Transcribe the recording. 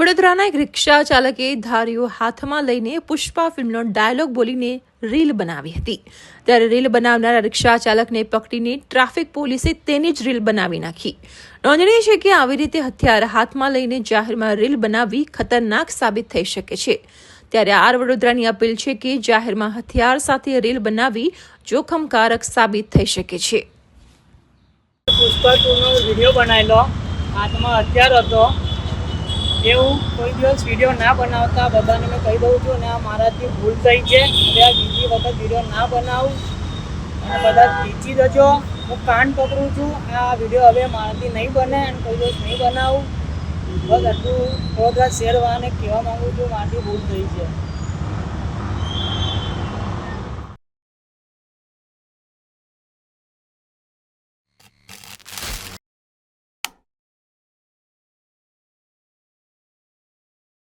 વડોદરાના એક રિક્ષા ચાલકે ધારીઓ હાથમાં લઈને પુષ્પા ફિલ્મનો ડાયલોગ બોલીને રીલ બનાવી હતી. ત્યારે રીલ બનાવનારા રિક્ષા ચાલકને પકડીને ટ્રાફિક પોલીસે તેની જ રીલ બનાવી નાખી. નોંધનીય છે કે આવી રીતે હથિયાર હાથમાં લઈને જાહેરમાં રીલ બનાવવી ખતરનાક સાબિત થઈ શકે છે. ત્યારે આર વડોદરાની અપીલ છે કે જાહેરમાં હથિયાર સાથે રીલ બનાવવી જોખમકારક સાબિત થઈ શકે છે. પુષ્પા વીડિયો બનાવેલો. હાથમાં હથિયાર હતો. એવું કોઈ દિવસ વીડિયો ના બનાવતા, બધાને મેં કહી દઉં છું ને આ મારાથી ભૂલ થઈ છે. હવે આ બીજી વખત વીડિયો ના બનાવું. અને બધા ખીચી જજો. હું કાન પકડું છું. આ વીડિયો હવે મારાથી નહીં બને અને કોઈ દિવસ નહીં બનાવું. બસ આટલું. વડોદરા શહેરવાળાને કહેવા માગું છું. મારાથી ભૂલ થઈ છે.